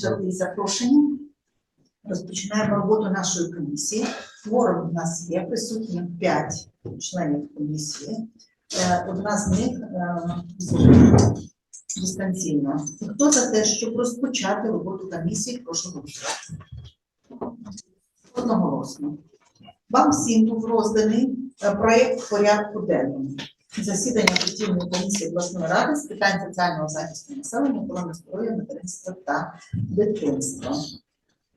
Жодні запрошені. Розпочинаємо роботу нашої комісії. Форум у нас є присутні 5 членів комісії. Е, Одна з них е, дистанційно. Хто за те, щоб розпочати роботу комісії, прошу голосувати. Одноголосно. Вам всім був розданий е, проєкт порядку денного. Засідання постійної комісії обласної ради з питань соціального захисту населення, охорони здоров'я, материнства та дитинства.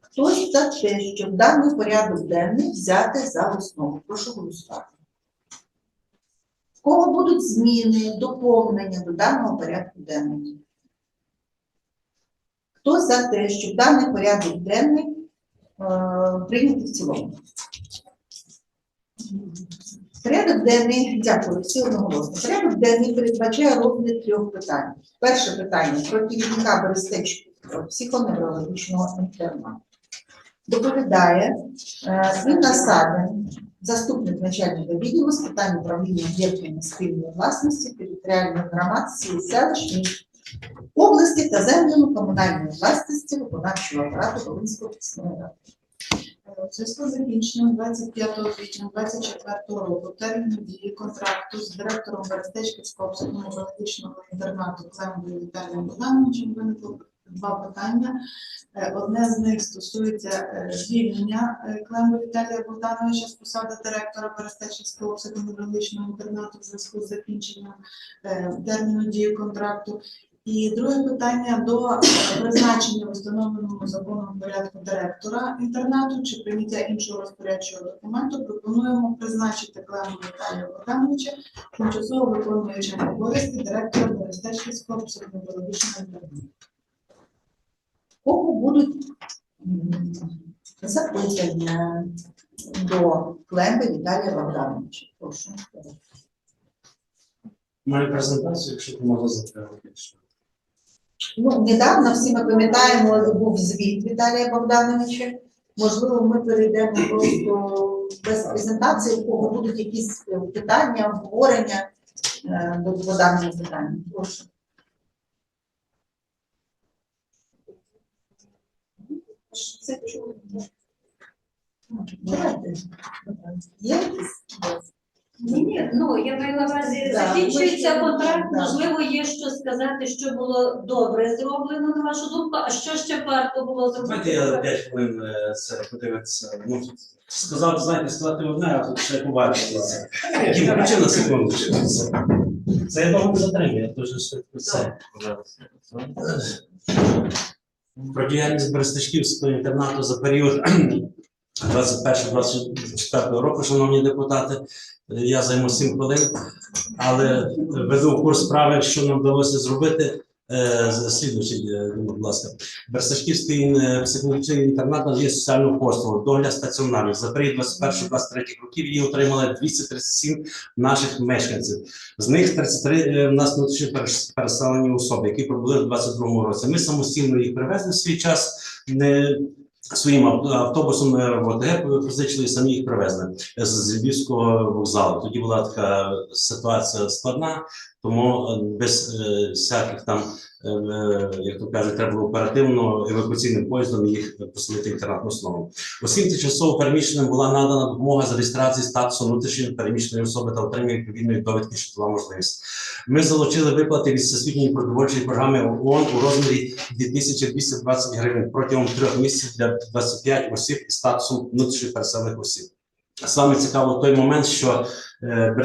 Хтось за те, щоб даний порядок денний взяти за основу. Прошу голосувати. В кого будуть зміни, доповнення до даного порядку денного? Хто за те, щоб даний порядок денний е, прийняти в цілому? Порядок денний, дякую, всі одноголосно. Порядок денний передбачає розгляд трьох питань. Перше питання про керівника Берестечківського психоневрологічного інтернату. Доповідає е, Інна Садин, заступник начальника відділу з питань управління об'єктами спільної власності територіальних громад сіл селищ області та землями комунальної власності виконавчого апарату Волинської обласної ради. У зв'язку з закінченням 25 квітня 24 року терміну дії контракту з директором Берестечківського психоневрологічного інтернату Клембою Віталієм Богдановичем виникло два питання. Е, Одне з них стосується е, звільнення е, Клемби Віталія Богдановича з посади директора Берестечківського психоневрологічного інтернату в зв'язку з закінченням терміну дії контракту. І друге питання до е, призначення в установленому законом порядку директора інтернату чи прийняття іншого розпорядчого документу пропонуємо призначити Клему Віталія Богдановича тимчасово виконуючим обов'язки директора Берестечківського психоневрологічного інтернату. Кого будуть запитання до Клемби Віталія Богдановича? Прошу. Маю презентацію, якщо ти можна затримати. Ну, недавно всі ми пам'ятаємо, був звіт Віталія Богдановича. Можливо, ми перейдемо просто без презентації, у кого будуть якісь е, питання, обговорення е, до, до даного питання. Прошу. Це чого? Давайте. Є? Ні, ні, ну я маю на увазі, Да, закінчується ми ще- контракт, да. можливо, є що сказати, що було добре зроблено, на вашу думку, а що ще варто було Давайте я зробити? 5 хвилин е, це подивитися. Ну, сказати, знаєте, сказати одне, а тут ще побачити. Дім, включи на секунду. Це- Це я затримую, я дуже швидко це. Про діяльність Берестачківського інтернату за період 21-24 року, шановні депутати, я займу 7 хвилин, але веду курс справи, що нам вдалося зробити. Е, Слідуючий, е, будь ласка. Берсашківський е, психологічний інтернат надає соціальну послугу, догляд стаціонарний. За період 21-23 років її отримали 237 наших мешканців. З них 33 е, в нас внутрішньо перес- переселені особи, які прибули в 22 році. Ми самостійно їх привезли в свій час. Не Своїм автобусом в ОТГ позичили і самі їх привезли з- Львівського вокзалу. Тоді була така ситуація складна, тому е, без е, всяких там, як то кажуть, треба було оперативно евакуаційним поїздом їх поселити інтернатну основу. Усім тимчасово переміщеним була надана допомога з реєстрації статусу внутрішньої переміщеної особи та отримання відповідної довідки, що була можливість. Ми залучили виплати від всесвітньої продовольчої програми ООН у розмірі 2220 гривень протягом трьох місяців для 25 осіб із статусом внутрішньо переселених осіб. Саме цікаво той момент, що е,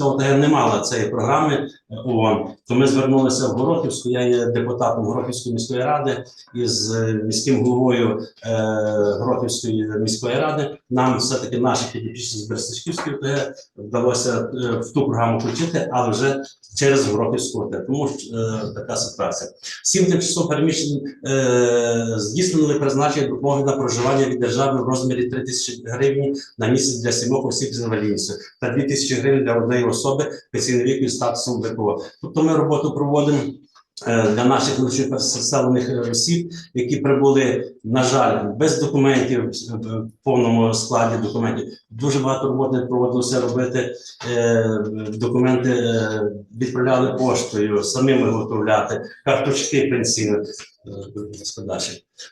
ОТГ не мала цієї програми е, ООН, то ми звернулися в Горохівську. Я є депутатом Горохівської міської ради із е, міським головою Горохівської міської ради. Нам все-таки наших підопічних з Берестичківської ОТГ вдалося в ту програму включити, але вже через Горохівську ОТГ. Тому така ситуація. Всім тимчасово переміщеним е, здійснили призначення допомоги на проживання від держави в розмірі 3 тисячі гривень на місяць для сімох осіб з інвалідністю та 2 тисячі гривень для однієї особи пенсійного віку статусом ВПО. Тобто ми роботу проводимо. е, Для наших переселених е, осіб, які прибули, на жаль, без документів е, в повному складі документів, дуже багато роботи проводилося робити. е, Документи відправляли поштою, самим виготовляти, карточки пенсійні.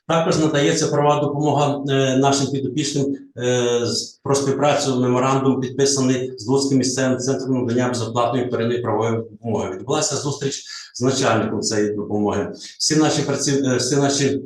Також надається права допомога е, нашим підопічним е, про співпрацю меморандум підписаний з Луцьким місцевим центром надання безоплатної первинної правової допомоги. Відбулася зустріч з начальником цієї допомоги. Всі наші праців... е, всі наші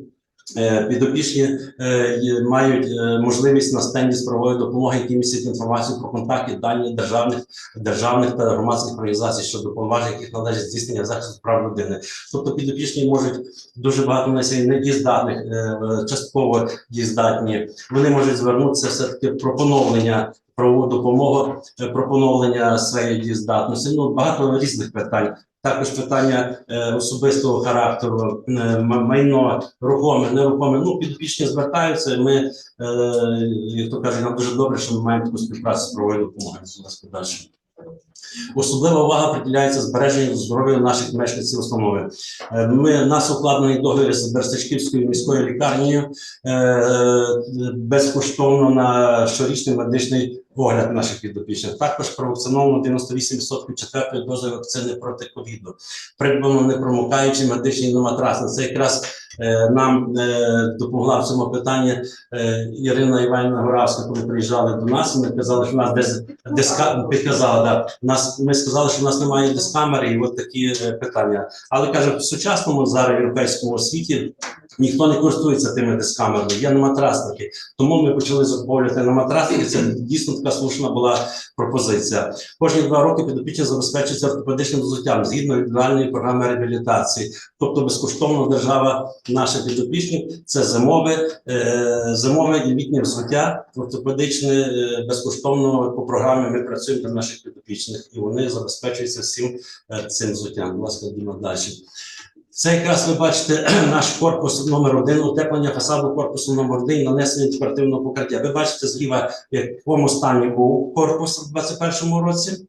підопічні е, мають е, можливість на стенді з допомоги, які містять інформацію про контакти, дані державних, державних та громадських організацій щодо повноважень, яких належить здійснення захисту прав людини. Тобто підопічні можуть дуже багато на сьогодні недієздатних, е, частково дієздатні. Вони можуть звернутися все таки про поновлення правову допомогу, е, про поновлення своєї дієздатності. Ну багато різних питань. Також питання е, особистого характеру, е, майно, рухоме, нерухоме. Ну, підпічні звертаються. Ми, е, як то кажуть, нам дуже добре, що ми маємо таку співпрацю з правовою допомогою. Будь ласка, далі. Особлива увага приділяється збереженню здоров'я наших мешканців установи. Е, Ми нас укладений договір з Берстачківською міською лікарнею е, безкоштовно на щорічний медичний огляд наших підопічних. Також провакциновано 98% четвертої дози вакцини проти ковіду. Придбано непромокаючий медичний номатрас. Це якраз е, нам е, допомогла в цьому питанні е, Ірина Іванівна Горавська, коли приїжджали до нас. Ми казали, що нас десь диска підказала. Да. Нас ми сказали, що в нас немає дискамери, і от такі е, питання. Але каже, в сучасному зараз європейському світі ніхто не користується тими дискамерами, є на матрасники. Тому ми почали закуповувати на матрасники. Це дійсно така слушна була пропозиція. Кожні два роки підопічні забезпечується ортопедичним взуттям згідно індивідуальної програми реабілітації. Тобто безкоштовно держава наших підопічних це зимове, е, зимове і літнє взуття ортопедичне е, безкоштовно по програмі. Ми працюємо для наших підопічних, і вони забезпечуються всім е, цим взуттям. Будь ласка, йдемо далі. Це якраз ви бачите наш корпус номер один, утеплення фасаду корпусу номер один, нанесення декоративного покриття. Ви бачите зліва, в якому стані був корпус у 2021 році,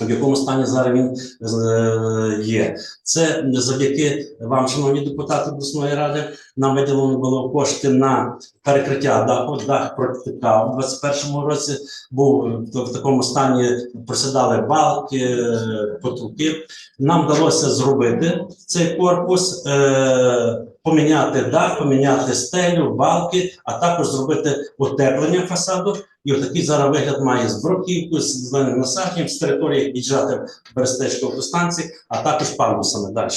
в якому стані зараз він е, є. Це завдяки вам, шановні депутати обласної ради, нам виділено було кошти на перекриття даху. Дах протікав у 2021 році. Був в, в такому стані, просідали балки, е, потолки. Нам вдалося зробити цей корпус, е, поміняти дах, поміняти стелю, балки, а також зробити утеплення фасаду. І отакий зараз вигляд має з бруківкою, з насадженням, з території віджати Берестечко автостанції, а також пандусами далі.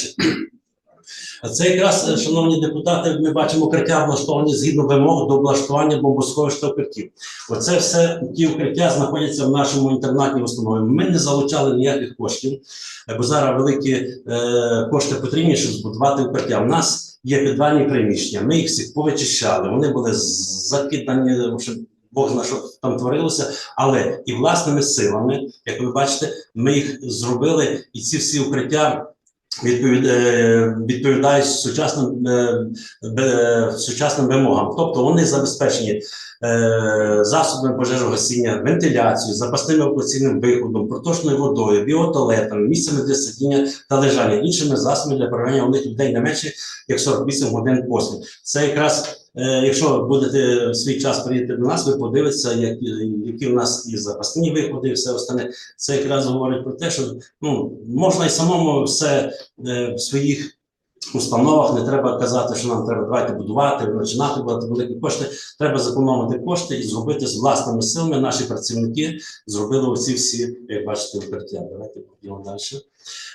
Це якраз, е, шановні депутати, ми бачимо укриття облаштовані згідно вимог до облаштування бомбосховищ та укриттів. Оце все ті укриття знаходяться в нашому інтернатній установі. Ми не залучали ніяких коштів, е, бо зараз великі е, кошти потрібні, щоб збудувати укриття. У нас є підвальні приміщення. Ми їх всіх повичищали. Вони були закидані. в Бог зна, що там творилося, але і власними силами, як ви бачите, ми їх зробили, і ці всі укриття відповідають сучасним, е, сучасним вимогам. Тобто вони забезпечені е, засобами пожежогасіння, вентиляцією, запасним евакуаційним виходом, проточною водою, біотуалетами, місцями для сидіння та лежання, іншими засобами для проведення у них людей не менше як 48 годин поспіль. Це якраз Е, Якщо будете в свій час приїдете до нас, ви подивитеся, як, які в нас і запасні виходи, і все остальне. Це якраз говорить про те, що ну, можна і самому все е, в своїх установах, не треба казати, що нам треба давайте будувати, починати будувати великі кошти. Треба зекономити кошти і зробити з власними силами. Наші працівники зробили оці всі, як бачите, укриття. Давайте підемо далі.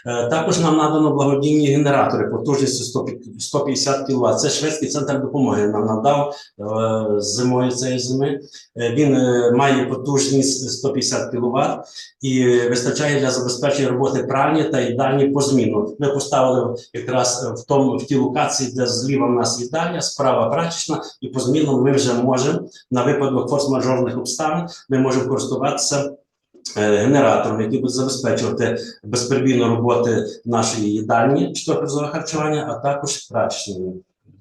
Е, Також нам надано благодійні генератори потужністю 150 кВт. Це шведський центр допомоги нам надав е, зимою цієї зими. Е, Він має потужність 150 кВт і вистачає для забезпечення роботи пральні та їдальні по зміну. Ми поставили якраз в тому в тій локації, де зліва в нас їдальня, справа прачечна, і по зміну ми вже можемо на випадок форс-мажорних обставин. Ми можемо користуватися. е, Генератором, який буде забезпечувати безперебійну роботи нашої їдальні чотирьохразове харчування, а також прачечної.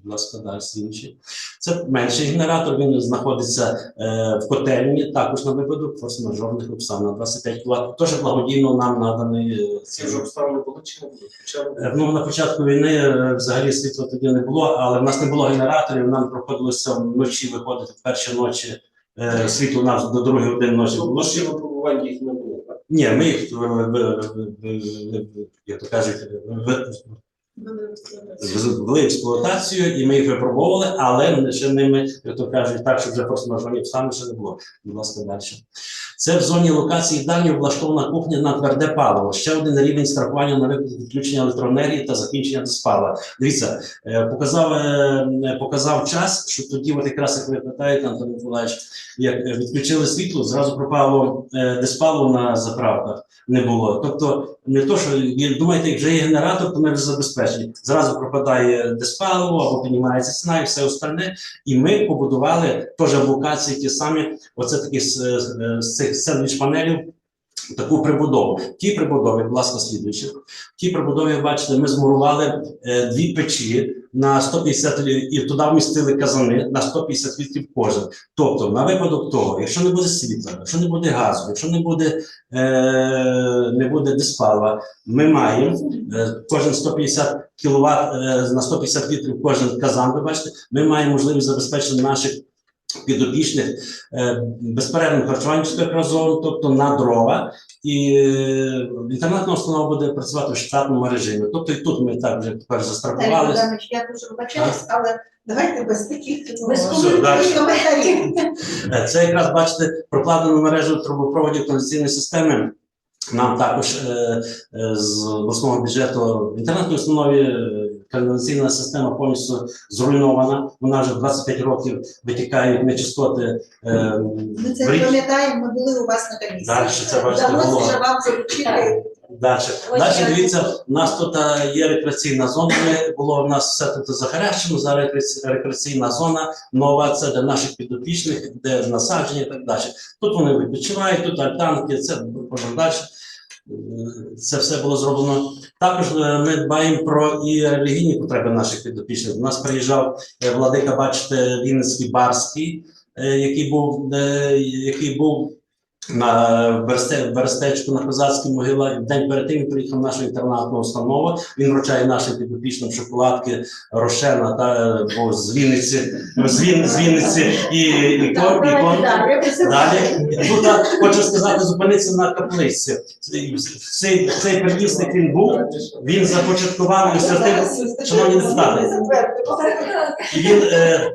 Ласка, далі слідчі. Це менший генератор. Він знаходиться е, в котельні, також на випадок форс-мажорних обставин на 25 кВт. Теж благодійно нам наданий е, Ці вже обставини були чи не були? Е, Ну, на початку війни е, взагалі світла тоді не було, але в нас не було генераторів. Нам приходилося вночі виходити в перші ночі. е, Світло нас до другої години ночі було. Вночі випробувань їх не було. так? Ні, ми їх, як то кажуть, ввели експлуатацію, і ми їх випробовували, але ще ними, як то кажуть, так, що вже форс-мажорні обставини ще не було. Будь ласка, далі. Це в зоні локації дані облаштована кухня на тверде паливо. Ще один рівень страхування на випадок відключення електроенергії та закінчення диспалива. Дивіться, е, показав, е, показав час, що тоді, от якраз як ви питаєте, Антон Миколаївич, як відключили світло, зразу пропало е, диспаливо на заправках. Не було. Тобто, не то, що думаєте, як вже є генератор, то ми вже забезпечені. Зразу пропадає диспаливо або піднімається ціна і все остальне. І ми побудували теж в локації ті самі, оце такі з, е, з цих сендвіч панелів. Таку прибудову. В тій прибудові, будь ласка, слідуючи. В тій прибудові, бачите, ми змурували е, дві печі на 150 лі- і туди вмістили казани на 150 літрів кожен. Тобто, на випадок того, якщо не буде світла, якщо не буде газу, якщо не буде, е, не буде диспалива, ми маємо е, кожен 150 кВт е, на 150 літрів кожен казан, ви бачите, ми маємо можливість забезпечити наших підопічних е, безперервним харчуванням чотирьохразовим, тобто на дрова. І е, інтернетна установа буде працювати в штатному режимі. Тобто і тут ми так вже тепер застрахувалися. Я дуже вибачаюсь, але давайте без таких Без ну, коментарів. Е, Це якраз бачите прокладену мережу трубопроводів каналізаційної системи. Нам також е, е, з обласного бюджету в інтернетній установі е, каналізаційна система повністю зруйнована. Вона вже 25 років витікають нечистоти. Е, Ми це в рік. пам'ятаємо, ми були у вас на комісії. Далі це бачите, було. вже вам залучити. Далі. Далі дивіться, у нас тут е, є рекреаційна зона. Було в нас все тут захарящено, зараз рекреаційна зона нова, це для наших підопічних, де насадження і так далі. Тут вони відпочивають, тут альтанки, це далі. Е, Це все було зроблено. Також е, ми дбаємо про і релігійні потреби наших підопічних. У нас приїжджав е, владика, бачите, Вінницький Барський, е, який був, який був на Берсте, Берестечку на козацькій могилі. День перед тим приїхав в нашу інтернатну установу. Він вручає нашим підопічним шоколадки Рошена та бо з Вінниці, з, Він, з Вінниці і, і, Так, кон- і, кон- далі. Далі тут хочу сказати, зупинитися на каплиці. Цей, цей, цей він був, він започаткував ініціативу. Шановні депутати, і він, е,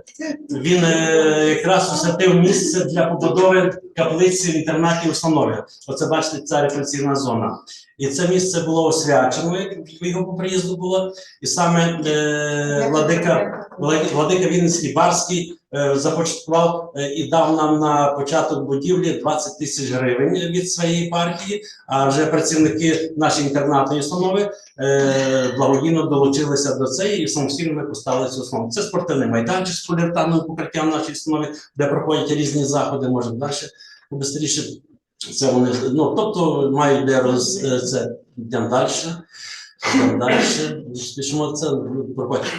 він е, якраз освятив місце для побудови каплиці в інтернаті установи. Оце бачите, ця рефлексивна зона. І це місце було освячено, як його по приїзду було. І саме е, владика Владика Вінницький Барський е, започаткував е, і дав нам на початок будівлі 20 тисяч гривень від своєї партії. А вже працівники нашої інтернатної установи е, благодійно долучилися до цієї і самостійно ми поставили цю основу. Це спортивний майданчик з поліуретановим покриттям нашої установи, де проходять різні заходи. Можемо далі швидше. Це вони ну тобто мають де роз е, це йдемо далі. Йдемо далі. Це.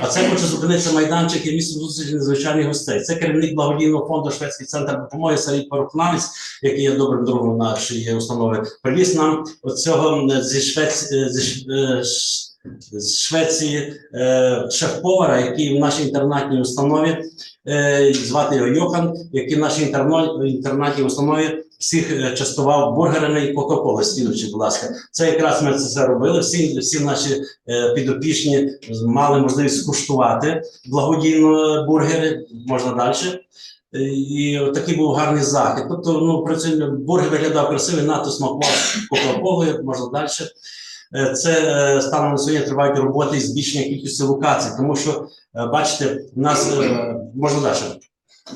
А це хочу зупинитися майданчик і місце зустрічі незвичайних гостей. Це керівник благодійного фонду Шведський центр допомоги Сергій Порохнавець, який є добрим другом нашої установи. Привіз нам оцього е, зі Швеції е, Ш- з Швеції е, шеф-повара, який в нашій інтернатній установі е, звати його Йохан, який в нашій інтернатній установі всіх е, частував бургерами і кока-коли. Слідуючи, будь ласка, це якраз ми це робили. Всі, всі наші е, підопічні мали можливість скуштувати благодійно бургери. Можна далі. Е, І такий був гарний захід. Тобто, ну працюємо, бургер виглядав красивий, надто смакував кока-колою, можна далі. Е, Це е, станом на сьогодні тривають роботи із збільшення кількості локацій, тому що е, бачите, у нас е, можна далі.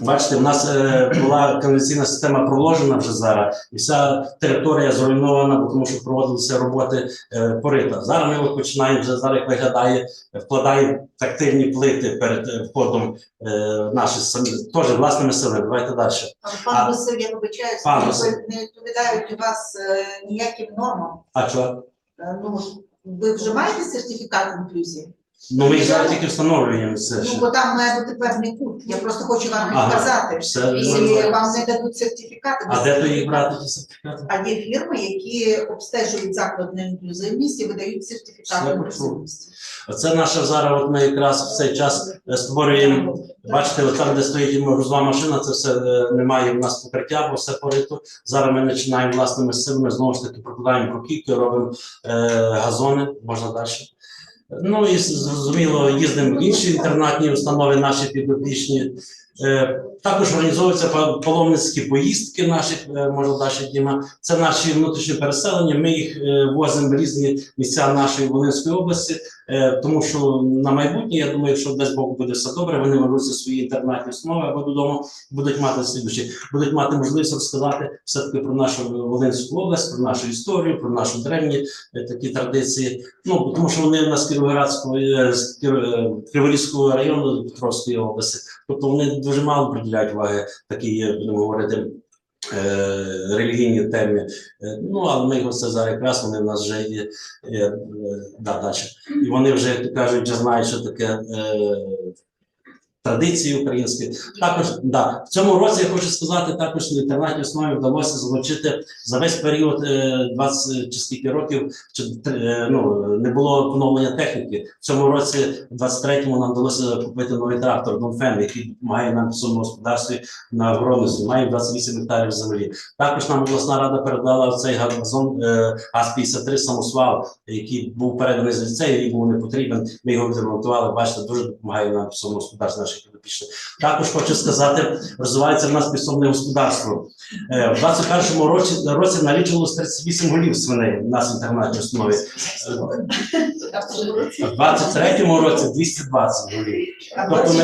Бачите, в нас е, була каналізаційна система проложена вже зараз, і вся територія зруйнована, бо тому що проводилися роботи е, порита. Зараз ми от починаємо вже зараз як виглядає, вкладаємо тактильні плити перед е, входом е, наші самі теж власними силами. Давайте далі. Пан Василь, я вибачаюсь, Пан не відповідають у вас е, ніяким нормам. А? Е, Ну, ви вже маєте сертифікат інклюзії? Ну ми їх зараз тільки встановлюємо це. Ну, ще. бо там має бути певний пункт. Я просто хочу вам Ага. підказати. Все, І вам не дадуть сертифікати. а де то їх брати ті сертифікати? А є фірми, які обстежують заклад на інклюзивність і видають сертифікати Все інклюзивності. Оце наша зараз. От ми якраз в цей час е, створюємо. Бачите, от там, де стоїть грузова машина, це все е, немає в нас покриття, бо все порито. Зараз ми починаємо власними силами, знову ж таки прокладаємо прокіпки, робимо е, газони, можна далі. Ну і зрозуміло, їздимо в інші інтернатні установи, наші підопічні. Також організовуються паломницькі поїздки наших е, молодаших діма. Це наші внутрішні переселення. Ми їх е, возимо в різні місця нашої Волинської області, е, тому що на майбутнє, я думаю, якщо десь Бог буде все добре, вони вернуться свої інтернатні установи або додому будуть мати слідучі, будуть мати можливість розказати все таки про нашу Волинську область, про нашу історію, про наші древні такі традиції. Ну тому що вони в нас Кіровоградського Криворізького району Петровської області. Тобто вони дуже мало приділяють уваги такі, є, будемо говорити, е, релігійні темі. Е, Ну, але ми його це зараз якраз вони в нас вже є е, е, да, далі. І вони вже, як кажуть, вже знають, що таке традиції українські. Також да, в цьому році я хочу сказати, також на інтернатній основі вдалося залучити за весь період е, 20 чи скільки років, чи е, ну не було поновлення техніки. В цьому році, 23-му, нам вдалося купити новий трактор Донфен, який допомагає нам в цьому господарстві на городництві. Маємо 28 гектарів землі. Також нам обласна рада передала цей газон е, ГАЗ-53 самосвал, який був переданий з ліцею, і був не потрібен. Ми його відремонтували. Бачите, дуже допомагає нам в цьому господарстві наших підопічних. Також хочу сказати, розвивається в нас підсобне господарство. Е, В 21-му році, році налічувалося 38 голів свиней в нас в інтернатній основі. В 23-му році 220 голів. Тобто ми,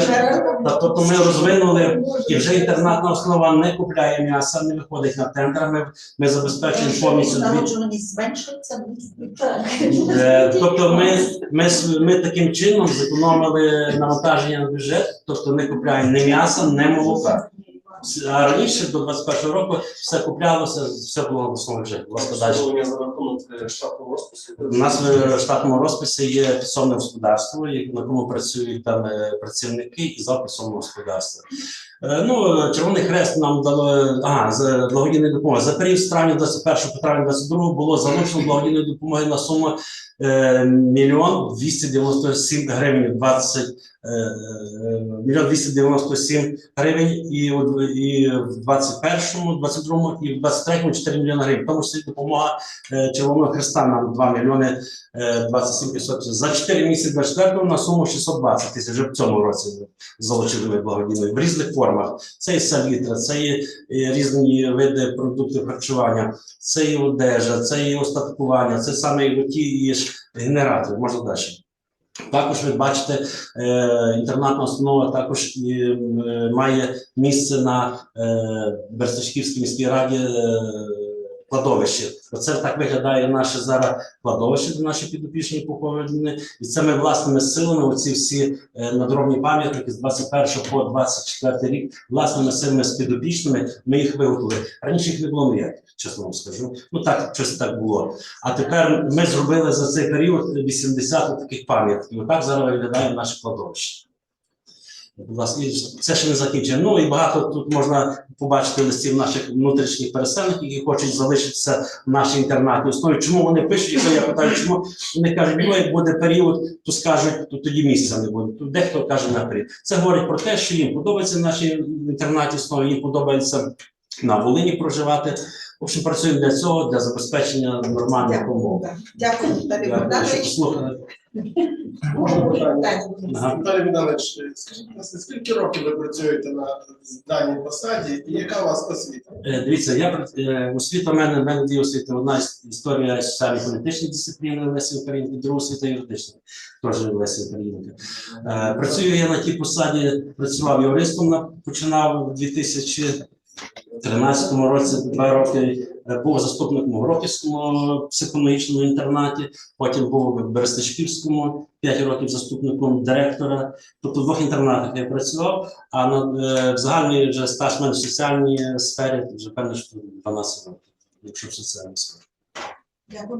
тобто ми розвинули і вже інтернатна основа не купляє м'яса, не виходить на тендер. Ми, ми забезпечуємо повністю. Е, Тобто ми, ми, ми таким чином зекономили навантаження на бюджет, тобто не купляємо ні м'яса, ні молока. А раніше до 21 року все куплялося, все було в основному далі. Обслуговування за рахунок е, штатного розпису. У нас в штатному розписі є підсобне господарство, на якому працюють там е, працівники і за підсобного господарства. Е, Ну, Червоний Хрест нам дало ага, з благодійної допомоги. За період з травня 21 по травня 22 було залучено благодійної допомоги на суму е, мільйон 297 гривень 20 е, е, мільйон 297 гривень і, в 21-му, 22-му і в 23-му 4 мільйони гривень. Тому числі допомога е, Червоного Хреста нам 2 мільйони е, 27 500. За 4 місяці 24-го на суму 620 тисяч вже в цьому році залучили благодійної в різних формах. Це і салітра, це і різні види продуктів харчування, це і одежа, це і остаткування, це саме і ті і генератори, можна далі. Також ви бачите, е, інтернатна установа також е, має місце на Берсачківській міській раді е, кладовище. Оце так виглядає наше зараз кладовище, де наші підопічні поховані. І це ми власними силами, оці всі е, надробні пам'ятники з 21 по 24 рік, власними силами з підопічними, ми їх виготовили. Раніше їх не було ніяких, чесно вам скажу. Ну так, щось так було. А тепер ми зробили за цей період 80 таких пам'ятків. Отак зараз виглядає наше кладовище. Будь ласка, це ще не закінчено. Ну і багато тут можна побачити листів наших внутрішніх переселених, які хочуть залишитися в нашій інтернатній основі. Чому вони пишуть, якщо я питаю, чому вони кажуть, ну як буде період, то скажуть, то тоді місця не буде. Тут дехто каже наперед. Це говорить про те, що їм подобається в нашій інтернатній основі, їм подобається на Волині проживати. В общем, працюємо для цього, для забезпечення нормальних умов. Дякую, Віталій Дякую, що Богданович. Питання. Ага. Віталій Богданович, скажіть, будь ласка, скільки років ви працюєте на даній посаді і яка у вас освіта? Е, Дивіться, я е, освіта в мене, в мене дві освіти. Одна іс- історія соціально-політичної дисципліни Лесі Українки, друга освіта юридична, теж Лесі Українки. Е, Працюю я на тій посаді, працював юристом, на- починав у 2013 році, два роки е, був заступником у Грохівському психологічному інтернаті, потім був в Берестичківському, 5 років заступником директора. Тобто в двох інтернатах я працював, а на, е, в загальній вже стаж мене в соціальній сфері вже певно, що 12 років, якщо в соціальній сфері. Дякую.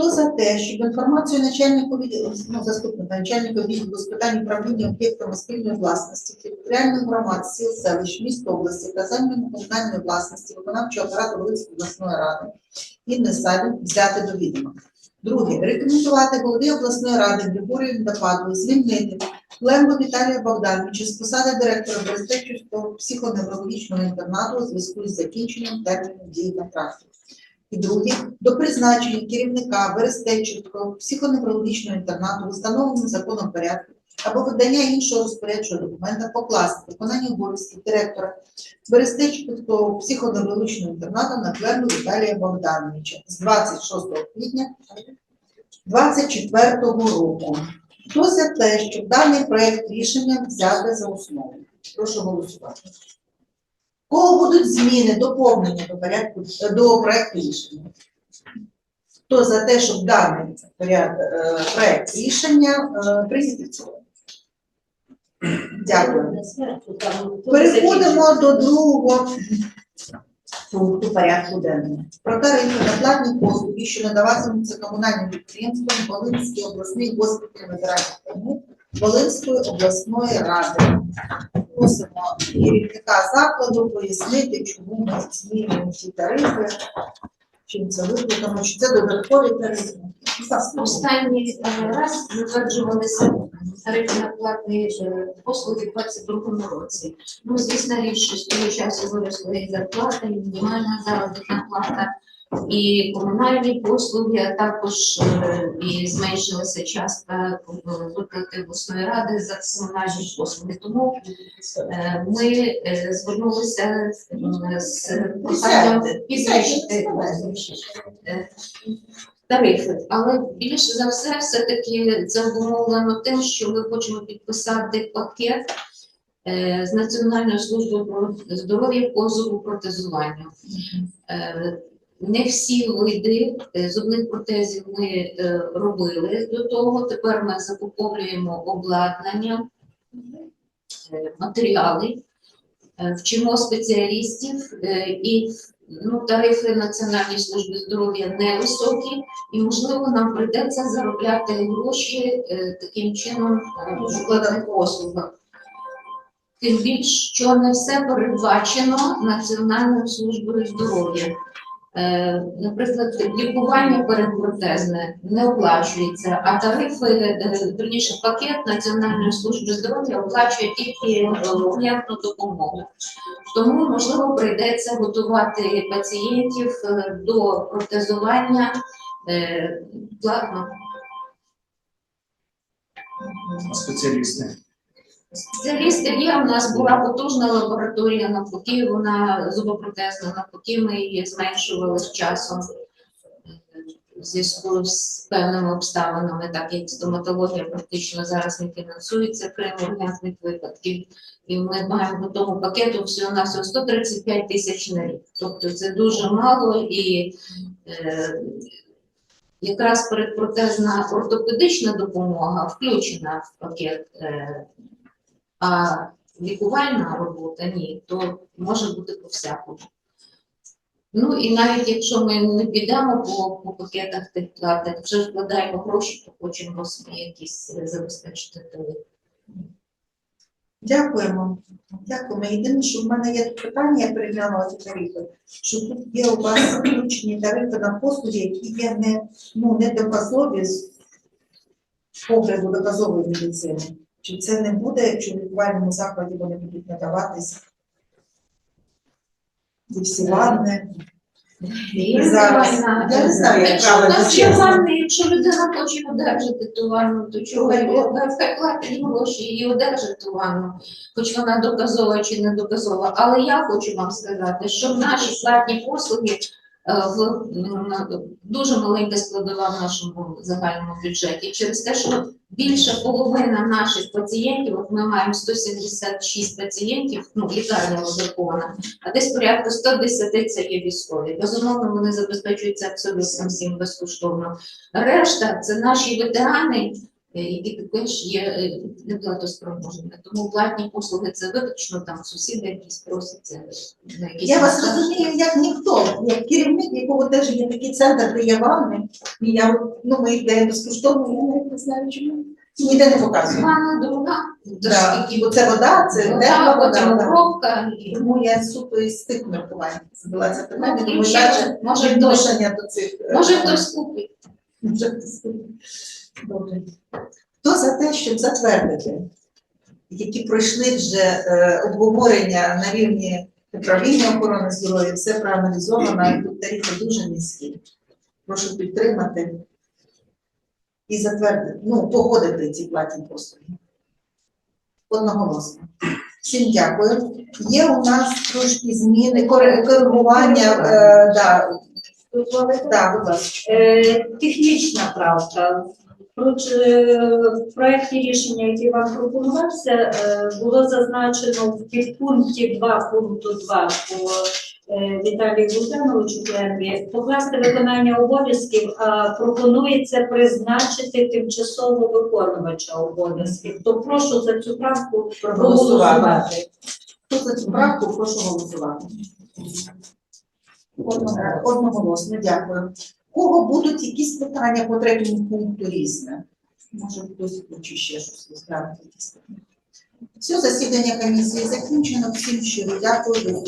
Хто за те, щоб інформацію начальнику відділу, ну, заступника начальника відділу з питань управління об'єктами спільної власності, територіальних громад, сіл, селищ, міст області та земельної комунальної власності виконавчого апарату Волинської обласної ради Інни Савін взяти до відома. Друге, рекомендувати голові обласної ради Григорію Дападу звільнити Лембо Віталія Богдановича з посади директора Берестечівського психоневрологічного інтернату у зв'язку з закінченням терміну дії контракту. І друге, до призначення керівника Берестечівського психоневрологічного інтернату в законом порядку або видання іншого розпорядчого документа покласти виконання обов'язків директора Берестечівського психоневрологічного інтернату на Клерну Віталія Богдановича з 26 квітня 2024 року. Хто за те, щоб даний проект рішення взяти за основу? Прошу голосувати. Кого будуть зміни, доповнення до порядку до проекту рішення? Хто за те, щоб даний е, проект рішення е, прийняти? Дякую. Переходимо до другого пункту порядку денного. Про тарифи на послуги, що надаватимуться комунальним підприємством Волинський обласний госпіталь ветеранів Волинської обласної ради. Просимо керівника закладу пояснити, чому ми змінюємо ці тарифи, чим це викликано, чи це додаткові тарифи. Останній е, раз затверджувалися тарифи на платні е, послуги в 22 році. Ну, звісно, річ, що з того часу виросла і мінімальна заробітна плата, і комунальні послуги, а також е, і зменшилася частка е, виплати обласної ради за комунальні послуги. Тому е, ми звернулися з проханням підвищити тарифи, але більше за все, все-таки це обумовлено тим, що ми хочемо підписати пакет з Національною службою здоров'я по зубопротезуванню. Не всі види е, зубних протезів ми е, робили до того. Тепер ми закуповуємо обладнання, е, матеріали, вчимо спеціалістів і ну, тарифи Національної служби здоров'я невисокі, і можливо нам прийдеться заробляти гроші таким чином е, в послугах. Тим більш, що не все передбачено Національною службою здоров'я. Е, Наприклад, лікування передпротезне не оплачується, а тарифи, е, верніше, пакет Національної служби здоров'я оплачує тільки е, ургентну допомогу. Тому, можливо, прийдеться готувати пацієнтів до протезування платно. Спеціалісти. Спеціалісти є. У нас була потужна лабораторія навпаки, вона зубопротезна, навпаки, ми її зменшували з часом в зв'язку з певними обставинами, так як стоматологія практично зараз не фінансується, крім ургентних випадків. І ми маємо по тому пакету всього на 135 тисяч на рік. Тобто це дуже мало і е, якраз передпротезна ортопедична допомога включена в пакет. Е, а лікувальна робота ні, то може бути по всякому. Ну і навіть якщо ми не підемо по, по пакетах тих плат, вже вкладаємо гроші, то хочемо собі якісь е, забезпечити тариф. Дякуємо. Дякуємо. Єдине, що в мене є питання, я переглянула ці тарифи, що тут є у вас включені тарифи на послуги, які є не, ну, не доказові з погляду доказової медицини. Чи це не буде, якщо в лікувальному закладі вони будуть надаватись? І всі ванни. Зараз- я не знаю, як Якщо правильно, нас є чесно. ванни, якщо людина хоче одержати ту ванну, то чого його платить гроші і одержить ту ванну, хоч вона доказова чи не доказова. Але я хочу вам сказати, що наші платні послуги е, в дуже маленька складова в нашому загальному бюджеті через те, що більша половина наших пацієнтів, от ми маємо 176 пацієнтів, ну лікарня розрахована, а десь порядку 110 це є військові. Безумовно, вони забезпечуються абсолютно всім безкоштовно. Решта це наші ветерани, е, які також є е, неплатоспроможними. Тому платні послуги це виключно там сусіди, якісь просяться на якісь Я вас розумію як ніхто, як керівник, якого теж є такий центр, де є ванни, і я, ну, ми даємо безкоштовно, я не знаю чому. Ніде не показую. Ванна дорога, Да. Бо це вода, це вода, потім обробка. і- Тому я суто із тих міркувань задала це питання, Ну, тому далі відношення до цих. е, може хтось купить. Добре. Хто за те, щоб затвердити, які пройшли вже е, обговорення на рівні Управління охорони здоров'я, все проаналізовано, і тут тарифи дуже низькі. Прошу підтримати і затвердити, ну, погодити ці платні послуги. Одноголосно. Всім дякую. Є у нас трошки зміни, коригування, е, да, да, будь ласка. Е, Технічна правка. Проч- е, В проєкті рішення, який вам пропонувався, е, було зазначено в підпункті 2 пункту 2 по е, Віталію Богдановичу Клембі покласти виконання обов'язків, а пропонується призначити тимчасово виконувача обов'язків. То прошу за цю правку проголосувати. Хто за цю правку, прошу голосувати. Одного- Одноголосно, дякую. У Кого будуть якісь питання по третьому пункту різне? Може, хтось хоче ще щось розглянути. якісь питання? Все, засідання комісії закінчено. Всім щиро дякую.